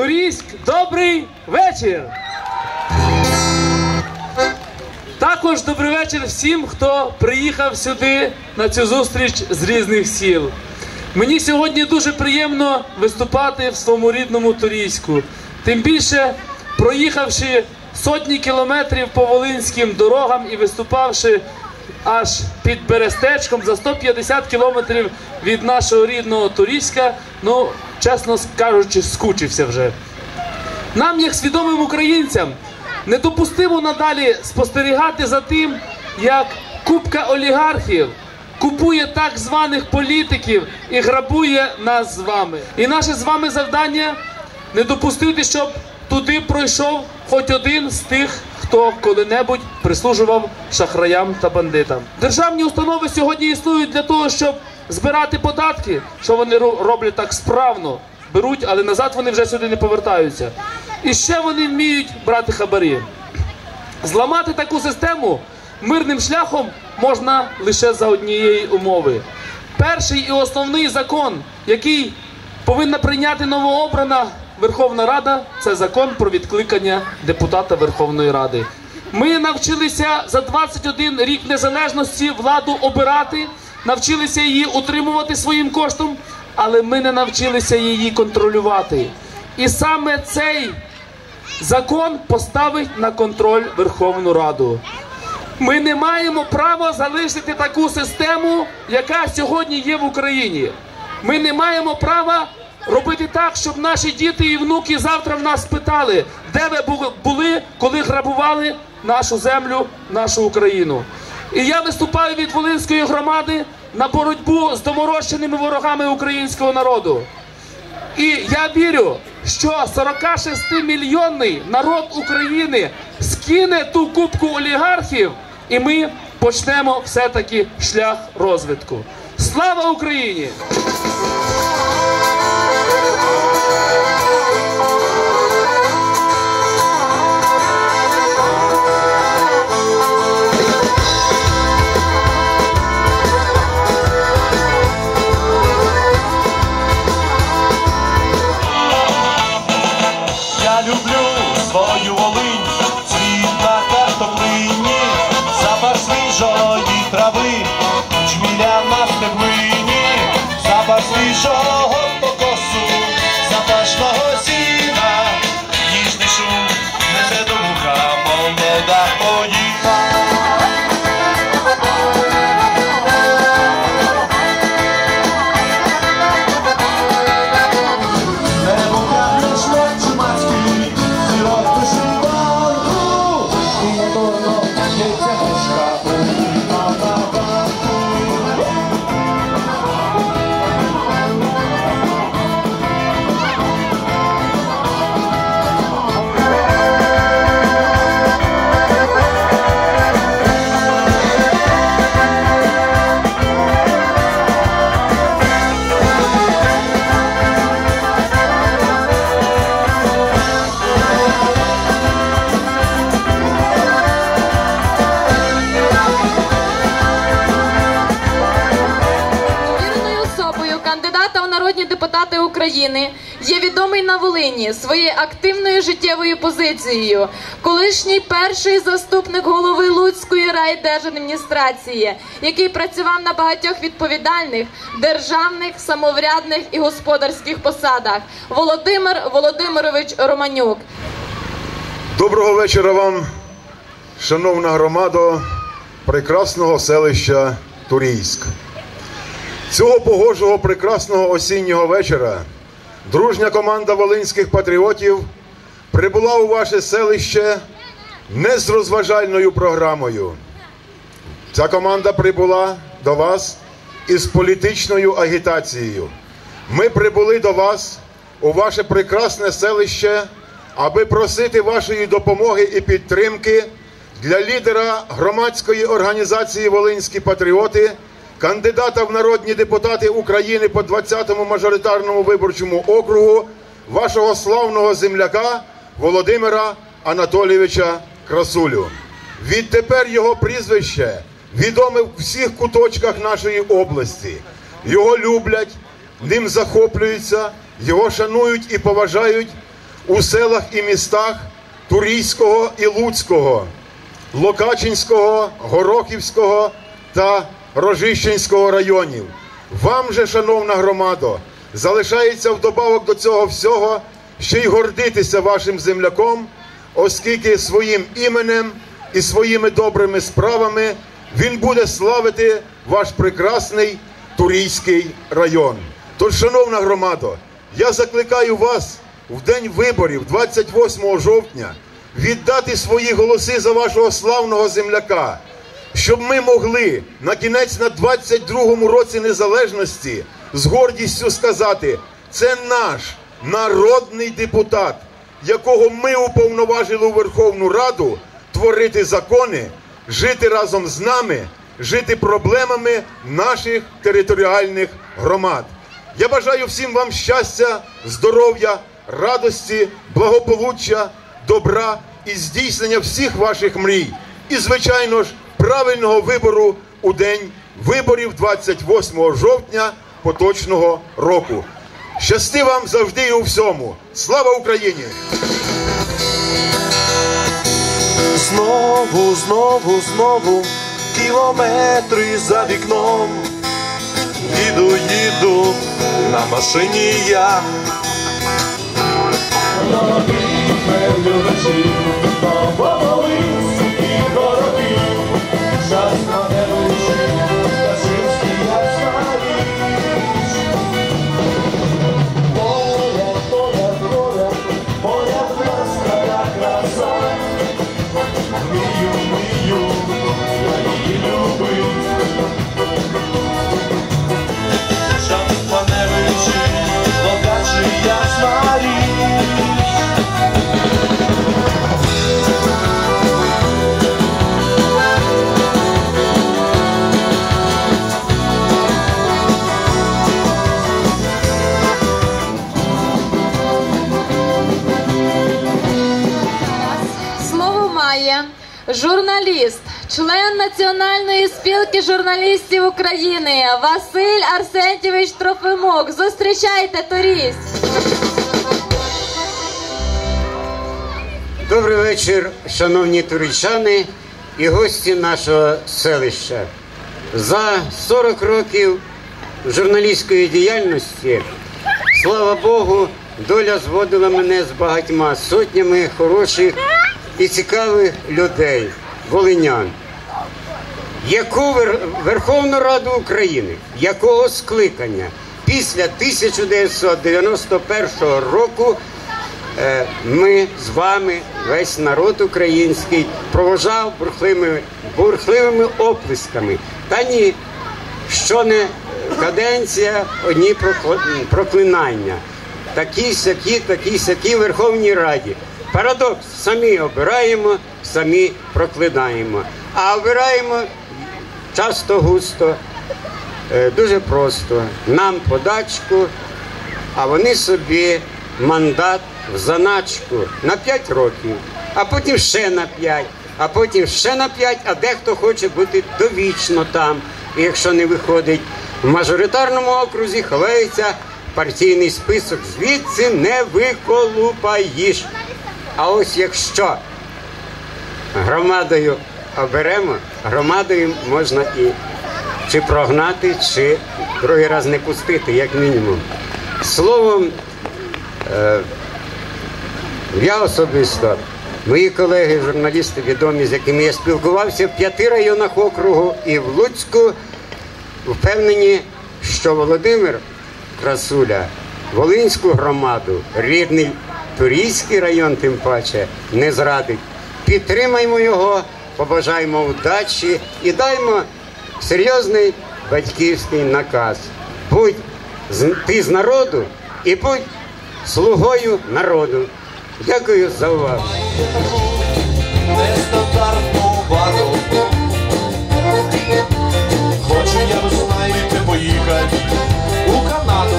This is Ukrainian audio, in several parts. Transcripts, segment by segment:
Турійськ, добрий вечір! Також добрий вечір всім, хто приїхав сюди на цю зустріч з різних сіл. Мені сьогодні дуже приємно виступати в своєму рідному Турійську. Тим більше, проїхавши сотні кілометрів по волинським дорогам і виступавши аж під Берестечком за 150 кілометрів від нашого рідного Турійська, ну, чесно кажучи, скучився вже. Нам, як свідомим українцям, недопустимо надалі спостерігати за тим, як купка олігархів купує так званих політиків і грабує нас з вами. І наше з вами завдання не допустити, щоб туди пройшов хоч один з тих, хто коли-небудь прислужував шахраям та бандитам. Державні установи сьогодні існують для того, щоб збирати податки, що вони роблять так справно. Беруть, але назад вони вже сюди не повертаються. І ще вони вміють брати хабарі. Зламати таку систему мирним шляхом можна лише за однієї умови. Перший і основний закон, який повинна прийняти новообрана Верховна Рада, це закон про відкликання депутата Верховної Ради. Ми навчилися за 21 рік незалежності владу обирати, навчилися її утримувати своїм коштом, але ми не навчилися її контролювати. І саме цей Закон поставить на контроль Верховну Раду. Ми не маємо права залишити таку систему, яка сьогодні є в Україні. Ми не маємо права робити так, щоб наші діти і внуки завтра в нас питали, де ви бу- були, коли грабували нашу землю, нашу Україну. І я виступаю від Волинської громади на боротьбу з доморощеними ворогами українського народу. І я вірю, що 46-мільйонний народ України скине ту кубку олігархів, і ми почнемо все-таки шлях розвитку. Слава Україні! Депутати України є відомий на Волині своєю активною життєвою позицією. Колишній перший заступник голови Луцької райдержадміністрації, який працював на багатьох відповідальних державних, самоврядних і господарських посадах. Володимир Володимирович Романюк. Доброго вечора вам, шановна громада прекрасного селища Турійськ. Цього погожого прекрасного осіннього вечора дружня команда волинських патріотів прибула у ваше селище не з розважальною програмою. Ця команда прибула до вас із політичною агітацією. Ми прибули до вас у ваше прекрасне селище, аби просити вашої допомоги і підтримки для лідера громадської організації Волинські патріоти, кандидата в народні депутати України по 20-му мажоритарному виборчому округу, вашого славного земляка Володимира Анатолійовича Красулю. Відтепер його прізвище відоме в всіх куточках нашої області. Його люблять, ним захоплюються, його шанують і поважають у селах і містах Турійського і Луцького, Локачинського, Горохівського та Рожищенського районів. Вам же, шановна громадо, залишається вдобавок до цього всього ще й гордитися вашим земляком, оскільки своїм іменем і своїми добрими справами він буде славити ваш прекрасний Турійський район. Тож, шановна громадо, я закликаю вас в день виборів, 28 жовтня, віддати свої голоси за вашого славного земляка, щоб ми могли на кінець на 22-му році незалежності з гордістю сказати, це наш народний депутат, якого ми уповноважили у Верховну Раду творити закони, жити разом з нами, жити проблемами наших територіальних громад. Я бажаю всім вам щастя, здоров'я, радості, благополуччя, добра і здійснення всіх ваших мрій. І, звичайно ж, правильного вибору у день виборів 28 жовтня поточного року. Щасти вам завжди і у всьому. Слава Україні! Знову, знову, знову кілометри за вікном. Їду, їду на машині я. Журналіст, член Національної спілки журналістів України Василь Арсентьєвич Трофимок. Зустрічайте Торіс. Добрий вечір, шановні туричани і гості нашого селища. За 40 років журналістської діяльності, слава Богу, доля зводила мене з багатьма сотнями хороших і цікавих людей, волинян. Яку Верховну Раду України, якого скликання після 1991 року Е, ми з вами, весь народ український, провожав бурхливими, бурхливими оплесками. Та ні, що не каденція, одні проклинання. Такі сякі, такі сякі Верховній Раді. Парадокс, самі обираємо, самі проклинаємо. А обираємо часто густо, е, дуже просто. Нам подачку, а вони собі мандат в заначку на 5 років, а потім ще на 5, а потім ще на 5, а дехто хоче бути довічно там. І якщо не виходить в мажоритарному окрузі, ховається партійний список. Звідси не виколупаєш. А ось якщо громадою оберемо, громадою можна і чи прогнати, чи другий раз не пустити, як мінімум. Словом, е, я особисто, мої колеги, журналісти відомі, з якими я спілкувався в п'яти районах округу і в Луцьку, впевнені, що Володимир Красуля, Волинську громаду, рідний Турійський район, тим паче, не зрадить. Підтримаймо його, побажаємо удачі і даймо серйозний батьківський наказ. Будь ти з народу і будь слугою народу. Дякую за увагу. Хочу я ви знаєте поїхати у Канаду.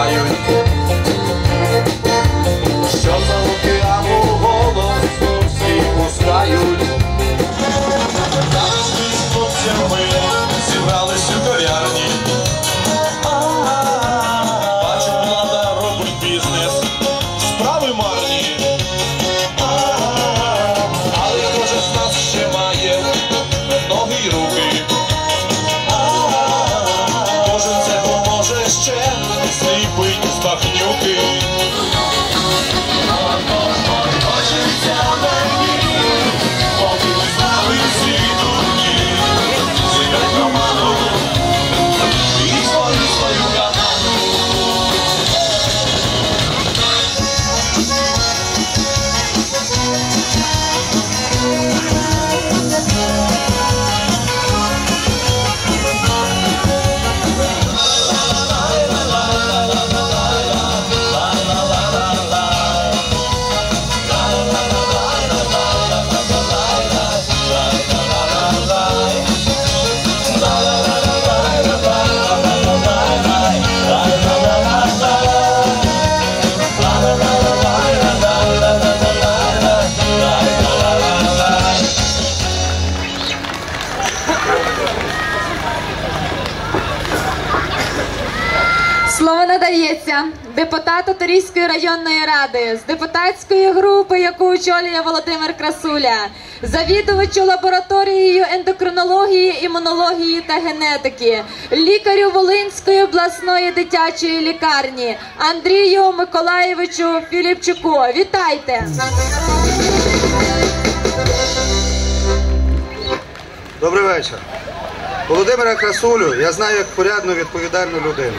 Bye. Депутата Торійської районної ради, з депутатської групи, яку очолює Володимир Красуля, завідувачу лабораторією ендокринології, імунології та генетики, лікарю Волинської обласної дитячої лікарні Андрію Миколаєвичу Філіпчуку. Вітайте! Добрий вечір. Володимира Красулю я знаю як порядну відповідальну людину,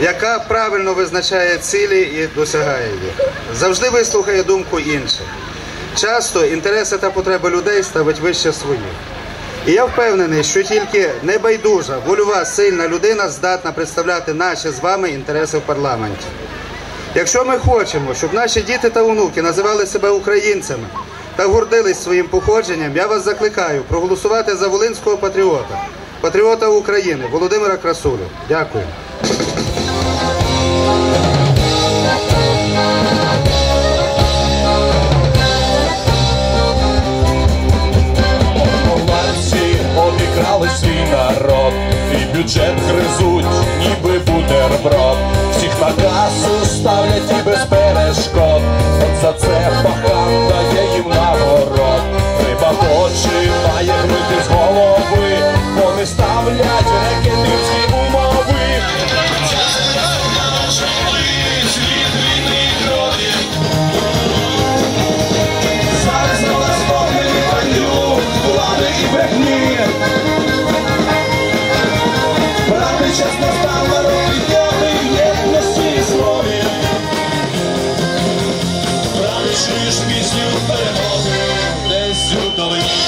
яка правильно визначає цілі і досягає їх. Завжди вислухає думку інших. Часто інтереси та потреби людей ставить вище своїх. І я впевнений, що тільки небайдужа, вольова, сильна людина здатна представляти наші з вами інтереси в парламенті. Якщо ми хочемо, щоб наші діти та онуки називали себе українцями та гордились своїм походженням, я вас закликаю проголосувати за волинського патріота, патріота України Володимира Красулю. Дякую. Влади і брехні. Правий час настав народ підняти єдності слові. Правий чуєш пісню перемоги, десь у долині.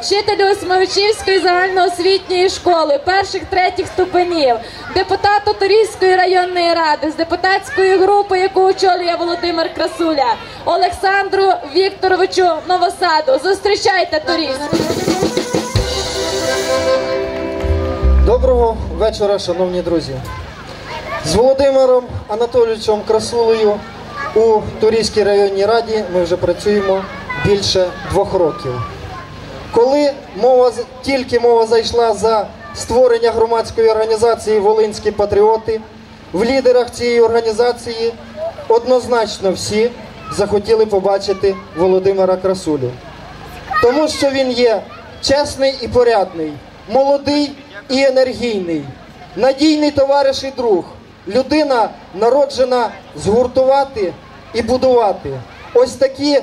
Вчителю Осмовичівської загальноосвітньої школи перших третіх ступенів, депутату Торійської районної ради з депутатської групи, яку очолює Володимир Красуля, Олександру Вікторовичу Новосаду. Зустрічайте Торійську. Доброго вечора, шановні друзі. З Володимиром Анатолійовичем Красулею у Турійській районній раді ми вже працюємо більше двох років. Коли мова тільки мова зайшла за створення громадської організації Волинські патріоти, в лідерах цієї організації однозначно всі захотіли побачити Володимира Красулю тому що він є чесний і порядний, молодий і енергійний, надійний товариш і друг, людина народжена згуртувати і будувати. Ось такі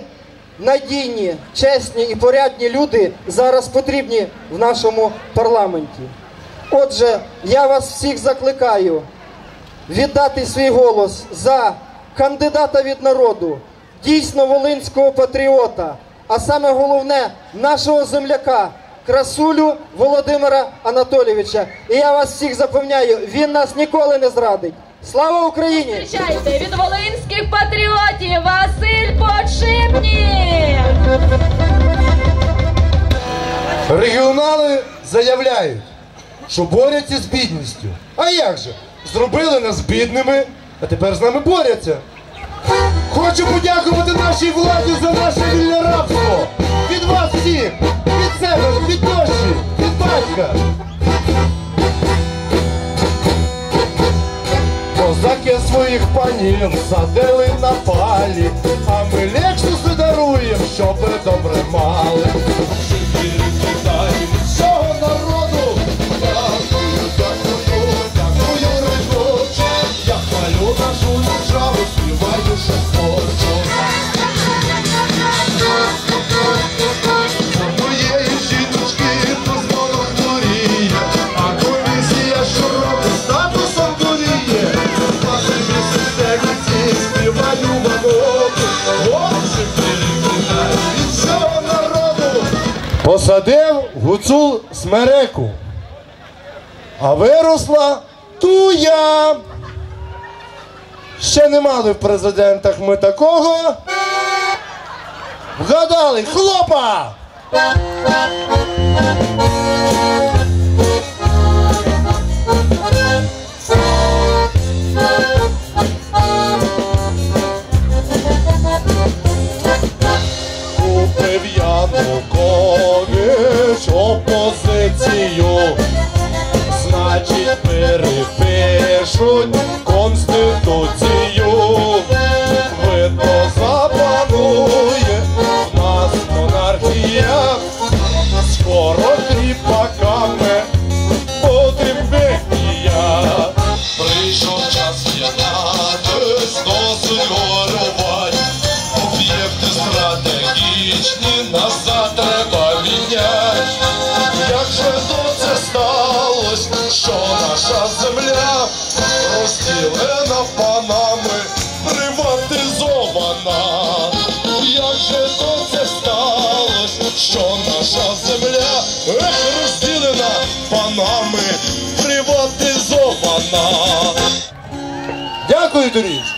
надійні, чесні і порядні люди зараз потрібні в нашому парламенті. Отже, я вас всіх закликаю віддати свій голос за кандидата від народу, дійсно волинського патріота, а саме головне нашого земляка. Красулю Володимира Анатолійовича. І я вас всіх запевняю, він нас ніколи не зрадить. Слава Україні! Зустрічайте від волинських патріотів Василь Подшипнік! Регіонали заявляють, що борються з бідністю. А як же? Зробили нас бідними, а тепер з нами борються. Хочу подякувати нашій владі за наше вільне рабство. Від вас всіх, від себе, від дощі, від батька. Козаки своїх панів садили на палі, а ми лексуси даруємо, щоб добре мали. Всього народу дякую, дякую, дякую, рибоче. Я хвалю нашу Посадив гуцул смереку, а виросла туя. Ще не мали в президентах ми такого. Вгадали, хлопа! позицію, значить, перепишуть. наша земля розділена панами, приватизована. Як же то це сталося, що наша земля розділена панами, приватизована? Дякую, доріж.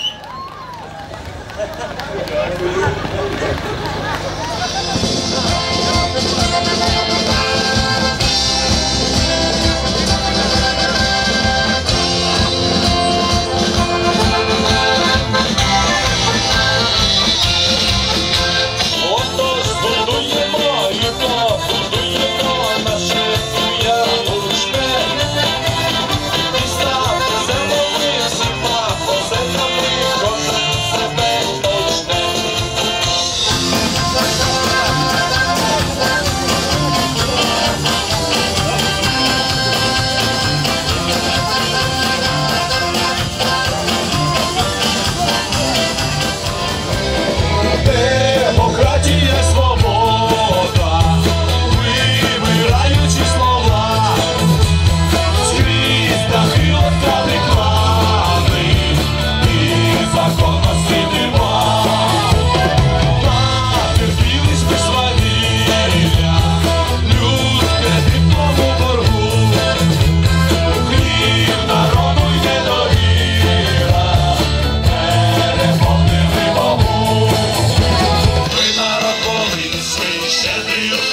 Hallelujah.